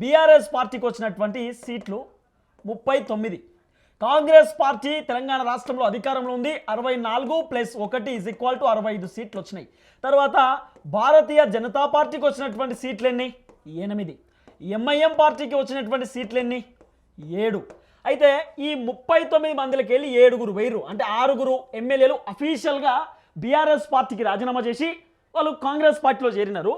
BRS పార్టీకి వచ్చినటువంటి సీట్లు ముప్పై తొమ్మిది. కాంగ్రెస్ పార్టీ తెలంగాణ రాష్ట్రంలో అధికారంలో ఉంది. అరవై నాలుగు ప్లస్ ఒకటి ఇజ్ ఈక్వల్ టు అరవై ఐదు సీట్లు వచ్చినాయి. తర్వాత భారతీయ జనతా పార్టీకి వచ్చినటువంటి సీట్లు ఎన్ని? ఎనిమిది. ఎంఐఎం పార్టీకి వచ్చినటువంటి సీట్లు ఎన్ని? ఏడు. అయితే ఈ ముప్పై తొమ్మిది మందికి వెళ్ళి ఏడుగురు వేరు అంటే ఆరుగురు ఎమ్మెల్యేలు అఫీషియల్గా బీఆర్ఎస్ పార్టీకి రాజీనామా చేసి వాళ్ళు కాంగ్రెస్ పార్టీలో చేరినారు.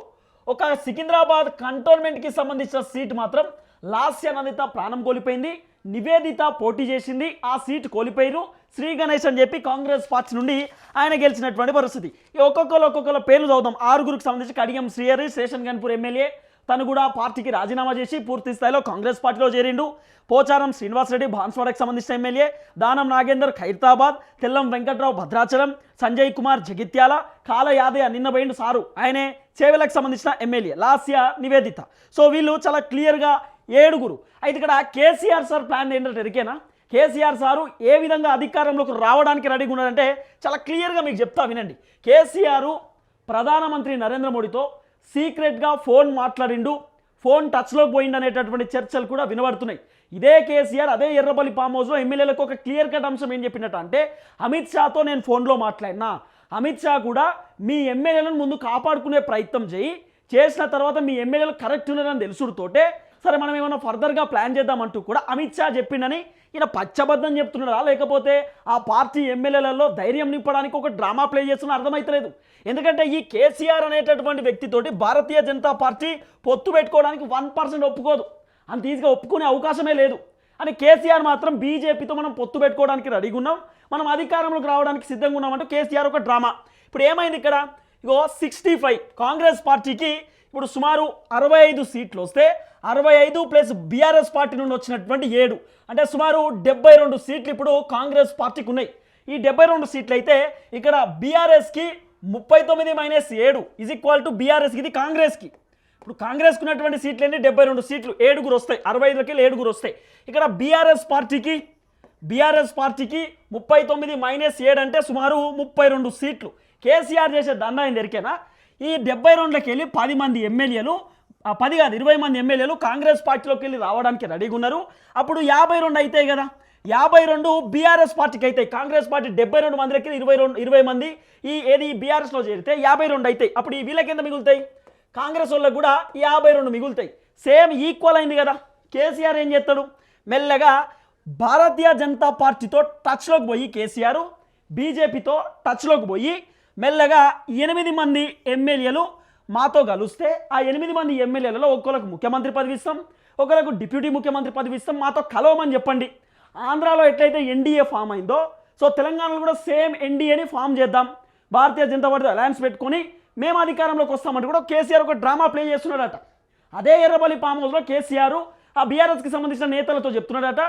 ఒక సికింద్రాబాద్ కంటోన్మెంట్కి సంబంధించిన సీట్ మాత్రం లాస్య నందిత ప్రాణం కోల్పోయింది నివేదిత పోటీ చేసింది ఆ సీట్ కోల్పోయారు శ్రీ గణేష్ అని చెప్పి కాంగ్రెస్ పార్టీ నుండి ఆయన గెలిచినటువంటి పరిస్థితి. ఒక్కొక్కరు ఒక్కొక్కరు పేర్లు చదువుదాం. ఆరుగురికి సంబంధించి కడియం శ్రీహరి శేషన్ గన్పూర్ ఎమ్మెల్యే. తను కూడా పార్టీకి రాజీనామా చేసి పూర్తి స్థాయిలో కాంగ్రెస్ పార్టీలో చేరిండు. పోచారం శ్రీనివాసరెడ్డి బాన్స్వాడకి సంబంధించిన ఎమ్మెల్యే. దానం నాగేందర్ ఖైరతాబాద్ తెల్లం వెంకట్రావు భద్రాచలం సంజయ్ కుమార్ జగిత్యాల కాల యాదయ్య నిన్న పోయిండు సారు. ఆయనే చేవెలకు సంబంధించిన ఎమ్మెల్యే లాస్య నివేదిత. సో వీళ్ళు చాలా క్లియర్గా ఏడుగురు. అయితే ఇక్కడ కేసీఆర్ సార్ ప్లాన్ ఏంటంటే ఎరికేనా కేసీఆర్ సారు ఏ విధంగా అధికారంలోకి రావడానికి రెడీగా ఉన్నారంటే చాలా క్లియర్గా మీకు చెప్తా వినండి. కేసీఆర్ ప్రధానమంత్రి నరేంద్ర మోడీతో సీక్రెట్గా ఫోన్ మాట్లాడిండు. ఫోన్ టచ్లోకి పోయిండు అనేటటువంటి చర్చలు కూడా వినబడుతున్నాయి. ఇదే కేసీఆర్ అదే ఎర్రబల్లి ఫామ్ హౌస్లో ఎమ్మెల్యేలకు ఒక క్లియర్ కట్ అంశం ఏం చెప్పినట్టు అంటే అమిత్ షాతో నేను ఫోన్లో మాట్లాడినా. అమిత్ షా కూడా మీ ఎమ్మెల్యేలను ముందు కాపాడుకునే ప్రయత్నం చేయి. చేసిన తర్వాత మీ ఎమ్మెల్యేలు కరెక్ట్ ఉన్నారని తెలుసుడుతోటే సరే మనం ఏమైనా ఫర్దర్గా ప్లాన్ చేద్దామంటూ కూడా అమిత్ షా చెప్పిండని ఈయన పచ్చబద్ధం చెప్తున్నారా లేకపోతే ఆ పార్టీ ఎమ్మెల్యేలలో ధైర్యం నింపడానికి ఒక డ్రామా ప్లే చేస్తున్న అర్థమైతలేదు. ఎందుకంటే ఈ కేసీఆర్ అనేటటువంటి వ్యక్తితోటి భారతీయ జనతా పార్టీ పొత్తు పెట్టుకోవడానికి వన్ పర్సెంట్ ఒప్పుకోదు. అంత ఈజీగా ఒప్పుకునే అవకాశమే లేదు. అని కేసీఆర్ మాత్రం బీజేపీతో మనం పొత్తు పెట్టుకోవడానికి రెడీగా ఉన్నాం మనం అధికారంలోకి రావడానికి సిద్ధంగా ఉన్నామంటూ కేసీఆర్ ఒక డ్రామా. ఇప్పుడు ఏమైంది ఇక్కడ? ఇగో సిక్స్టీ ఫైవ్ కాంగ్రెస్ పార్టీకి ఇప్పుడు సుమారు అరవై ఐదు సీట్లు వస్తే అరవై ఐదు ప్లస్ బీఆర్ఎస్ పార్టీ నుండి వచ్చినటువంటి ఏడు. అంటే సుమారు డెబ్బై రెండు సీట్లు ఇప్పుడు కాంగ్రెస్ పార్టీకి ఉన్నాయి. ఈ డెబ్బై రెండు సీట్లు అయితే ఇక్కడ బీఆర్ఎస్కి ముప్పై తొమ్మిది మైనస్ ఏడు ఇజ్ ఈక్వల్ టు బీఆర్ఎస్కి ఇది కాంగ్రెస్కి. ఇప్పుడు కాంగ్రెస్కి ఉన్నటువంటి సీట్లు ఏంటి డెబ్బై రెండు సీట్లు. ఏడుగురు వస్తాయి. అరవై ఐదులకి ఏడుగురు వస్తాయి. ఇక్కడ బీఆర్ఎస్ పార్టీకి బీఆర్ఎస్ పార్టీకి ముప్పై తొమ్మిది మైనస్ ఏడు అంటే సుమారు ముప్పై రెండు సీట్లు. కేసీఆర్ చేసే దందా ఆయన దొరికేనా? ఈ డెబ్బై రెండులోకి వెళ్ళి పది మంది ఎమ్మెల్యేలు పది కాదు ఇరవై మంది ఎమ్మెల్యేలు కాంగ్రెస్ పార్టీలోకి వెళ్ళి రావడానికి రెడీగా ఉన్నారు. అప్పుడు యాభై రెండు అవుతాయి కదా? యాభై రెండు బీఆర్ఎస్ పార్టీకి అవుతాయి కాంగ్రెస్ పార్టీ డెబ్బై రెండు మందికి ఇరవై రెండు ఇరవై మంది ఈ ఏది బీఆర్ఎస్లో చేరితే యాభై రెండు అవుతాయి అప్పుడు ఈ వీళ్ళ కింద మిగులుతాయి? కాంగ్రెస్ వాళ్ళకి కూడా యాభై రెండు మిగులుతాయి. సేమ్ ఈక్వల్ అయింది కదా? కేసీఆర్ ఏం చేస్తాడు? మెల్లగా భారతీయ జనతా పార్టీతో టచ్లోకి పోయి కేసీఆర్ బీజేపీతో టచ్లోకి పోయి మెల్లగా ఎనిమిది మంది ఎమ్మెల్యేలు మాతో కలిస్తే ఆ ఎనిమిది మంది ఎమ్మెల్యేలలో ఒక్కొక్కరికి ముఖ్యమంత్రి పదవి ఇస్తాం ఒకరికి డిప్యూటీ ముఖ్యమంత్రి పదవి ఇస్తాం మాతో కలవమని చెప్పండి. ఆంధ్రాలో ఎట్లయితే ఎన్డీఏ ఫామ్ అయిందో సో తెలంగాణలో కూడా సేమ్ ఎన్డీఏని ఫామ్ చేద్దాం. భారతీయ జనతా పార్టీ అలయన్స్ పెట్టుకొని మేము అధికారంలోకి వస్తామంటే కూడా కేసీఆర్ ఒక డ్రామా ప్లే చేస్తున్నాడట. అదే ఎర్రబల్లి ఫామ్ హౌస్లో కేసీఆర్ ఆ బీఆర్ఎస్కి సంబంధించిన నేతలతో చెప్తున్నాడట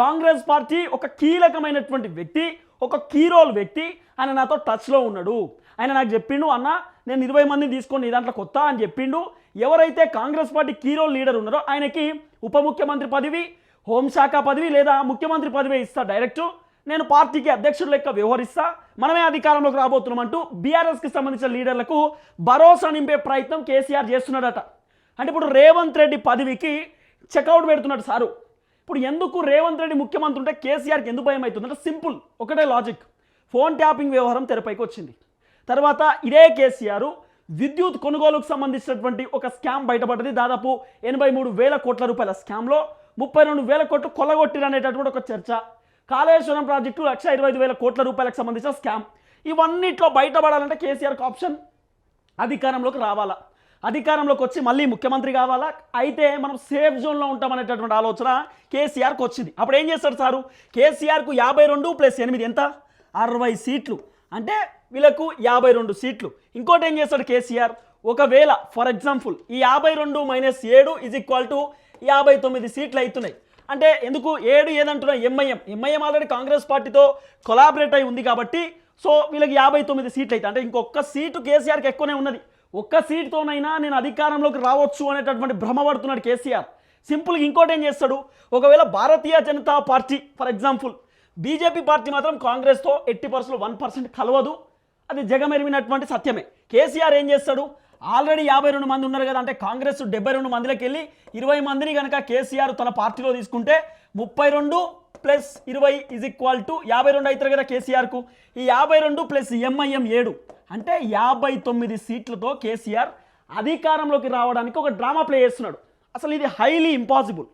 కాంగ్రెస్ పార్టీ ఒక కీలకమైనటువంటి వ్యక్తి ఒక కీరోల్ వ్యక్తి ఆయన నాతో టచ్లో ఉన్నాడు. ఆయన నాకు చెప్పిండు అన్న నేను ఇరవై మందిని తీసుకొని నీ దాంట్లో కొత్త అని చెప్పిండు. ఎవరైతే కాంగ్రెస్ పార్టీ కీరోల్ లీడర్ ఉన్నారో ఆయనకి ఉప ముఖ్యమంత్రి పదవి హోంశాఖ పదవి లేదా ముఖ్యమంత్రి పదవి ఇస్తా డైరెక్ట్. నేను పార్టీకి అధ్యక్షుడు లెక్క వ్యవహరిస్తా. మనమే అధికారంలోకి రాబోతున్నాం అంటూ బీఆర్ఎస్కి సంబంధించిన లీడర్లకు భరోసా నింపే ప్రయత్నం కేసీఆర్ చేస్తున్నాడట. అంటే ఇప్పుడు రేవంత్ రెడ్డి పదవికి చెక్అవుట్ పెడుతున్నాడు సారు. ఇప్పుడు ఎందుకు రేవంత్ రెడ్డి ముఖ్యమంత్రి ఉంటే కేసీఆర్కి ఎందుకు భయం అవుతుందంటే సింపుల్ ఒకటే లాజిక్ ఫోన్ ట్యాపింగ్ వ్యవహారం తెరపైకి వచ్చింది. తర్వాత ఇదే కేసీఆర్ విద్యుత్ కొనుగోలుకు సంబంధించినటువంటి ఒక స్కామ్ బయటపడ్డది. దాదాపు ఎనభై మూడు వేల కోట్ల రూపాయల స్కామ్లో ముప్పై రెండు వేల కోట్లు కొల్లగొట్టిరనేటటువంటి ఒక చర్చ. కాళేశ్వరం ప్రాజెక్టు లక్ష ఇరవై ఐదు వేల కోట్ల రూపాయలకు సంబంధించిన స్కామ్ ఇవన్నిట్లో బయటపడాలంటే కేసీఆర్కి ఆప్షన్ అధికారంలోకి రావాలా. అధికారంలోకి వచ్చి మళ్ళీ ముఖ్యమంత్రి కావాలా? అయితే మనం సేఫ్ జోన్లో ఉంటామనేటటువంటి ఆలోచన కేసీఆర్కి వచ్చింది. అప్పుడు ఏం చేస్తాడు సారు? కేసీఆర్కు యాభై రెండు ప్లస్ ఎనిమిది ఎంత? అరవై సీట్లు. అంటే వీళ్ళకు యాభై రెండు సీట్లు. ఇంకోటి ఏం చేస్తాడు కేసీఆర్? ఒకవేళ ఫర్ ఎగ్జాంపుల్ ఈ యాభై రెండు మైనస్ ఏడు ఇజ్ ఈక్వల్ టు యాభై తొమ్మిది సీట్లు అవుతున్నాయి. అంటే ఎందుకు? ఏడు ఏదంటున్నా ఎంఐఎం ఎంఐఎం ఆల్రెడీ కాంగ్రెస్ పార్టీతో కొలాబరేట్ అయి ఉంది కాబట్టి సో వీళ్ళకి యాభై తొమ్మిది సీట్లు అయితే అంటే ఇంకొక సీటు కేసీఆర్కి ఎక్కువనే ఉన్నది. ఒక్క సీటుతోనైనా నేను అధికారంలోకి రావచ్చు అనేటటువంటి భ్రమపడుతున్నాడు కేసీఆర్. సింపుల్గా ఇంకోటి ఏం చేస్తాడు? ఒకవేళ Bharatiya Janata party for example BJP party మాత్రం కాంగ్రెస్తో ఎట్టి పర్సెంట్ వన్ పర్సెంట్ కలవదు. అది జగమెరిమినటువంటి సత్యమే. కేసీఆర్ ఏం చేస్తాడు? ఆల్రెడీ యాభై రెండు మంది ఉన్నారు కదా అంటే కాంగ్రెస్ డెబ్బై రెండు మందిలోకి వెళ్ళి ఇరవై మందిని కనుక కేసీఆర్ తన పార్టీలో తీసుకుంటే ముప్పై రెండు ప్లస్ ఇరవై ఈజ్ ఈక్వల్ టు యాభై రెండు అవుతారు కదా కేసీఆర్కు. ఈ యాభై రెండు ప్లస్ ఎంఐఎం ఏడు. అంటే యాభై తొమ్మిది సీట్లతో కేసీఆర్ అధికారంలోకి రావడానికి ఒక డ్రామా ప్లే చేస్తున్నాడు. అసలు ఇది హైలీ ఇంపాసిబుల్.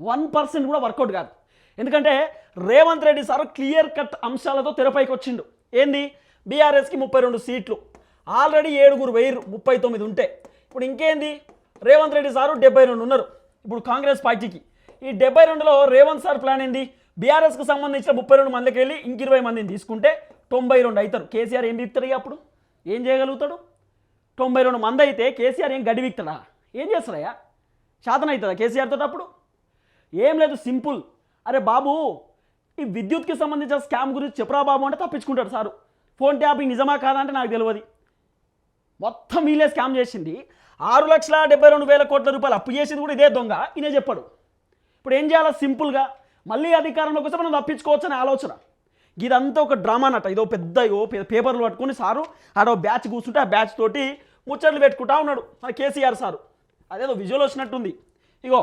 వన్ పర్సెంట్ కూడా వర్కౌట్ కాదు. ఎందుకంటే Revanth Reddy sir clear cut అంశాలతో తెరపైకి వచ్చిండు. ఏంది? బీఆర్ఎస్కి ముప్పై రెండు సీట్లు. ఆల్రెడీ ఏడుగురు వెయ్యరు ముప్పై తొమ్మిది ఉంటే. ఇప్పుడు ఇంకేంది? రేవంత్ రెడ్డి సారు డెబ్బై రెండు ఉన్నారు. ఇప్పుడు కాంగ్రెస్ పార్టీకి. ఈ డెబ్బై రెండులో రేవంత్ సార్ ప్లాన్ ఏంది? బీఆర్ఎస్కి సంబంధించిన ముప్పై రెండు మందికి వెళ్ళి ఇంక ఇరవై మందిని తీసుకుంటే తొంభై రెండు అవుతారు. కేసీఆర్ ఏం చెప్తారు అప్పుడు? ఏం చేయగలుగుతాడు? తొంభై రెండు మంది అయితే కేసీఆర్ ఏం గడివిక్తాడా ఏం చేస్తాడయ్యా? శాతం అవుతుందా కేసీఆర్తో అప్పుడు? ఏం లేదు సింపుల్. అరే బాబు ఈ విద్యుత్కి సంబంధించిన స్కామ్ గురించి చెప్పరా బాబు అంటే తప్పించుకుంటాడు సారు. ఫోన్ ట్యాపింగ్ నిజమా కాదా అంటే నాకు తెలియదు. మొత్తం వీళ్ళే స్కామ్ చేసింది. ఆరు లక్షల డెబ్బై రెండు వేల కోట్ల రూపాయలు అప్పు చేసింది కూడా ఇదే దొంగ. ఈయనే చెప్పాడు. ఇప్పుడు ఏం చేయాలి? సింపుల్గా. మళ్ళీ అధికారంలోకి వస్తే మనం తప్పించుకోవచ్చు అనే ఆలోచన. ఇదంతా ఒక డ్రామా నట ఇదో పెద్ద పేపర్లు పట్టుకొని సారు ఆడో బ్యాచ్ కూర్చుంటే ఆ బ్యాచ్ తోటి ముచ్చట్లు పెట్టుకుంటా ఉన్నాడు మన కేసీఆర్ సారు. అదేదో విజువల్ వచ్చినట్టుంది. ఇగో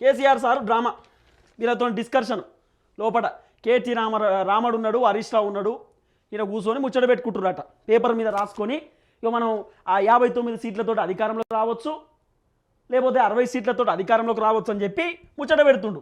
కేసీఆర్ సారు డ్రామా. వీళ్ళతో డిస్కషన్ లోపల కేటీ రామ రాముడు ఉన్నాడు హరీష్ రావు ఉన్నాడు. ఈయన కూర్చొని ముచ్చట పెట్టుకుంటున్నారట పేపర్ మీద రాసుకొని ఇక మనం ఆ యాభై తొమ్మిది సీట్లతో అధికారంలోకి రావచ్చు లేకపోతే అరవై సీట్లతో అధికారంలోకి రావచ్చు అని చెప్పి ముచ్చట పెడుతుండు.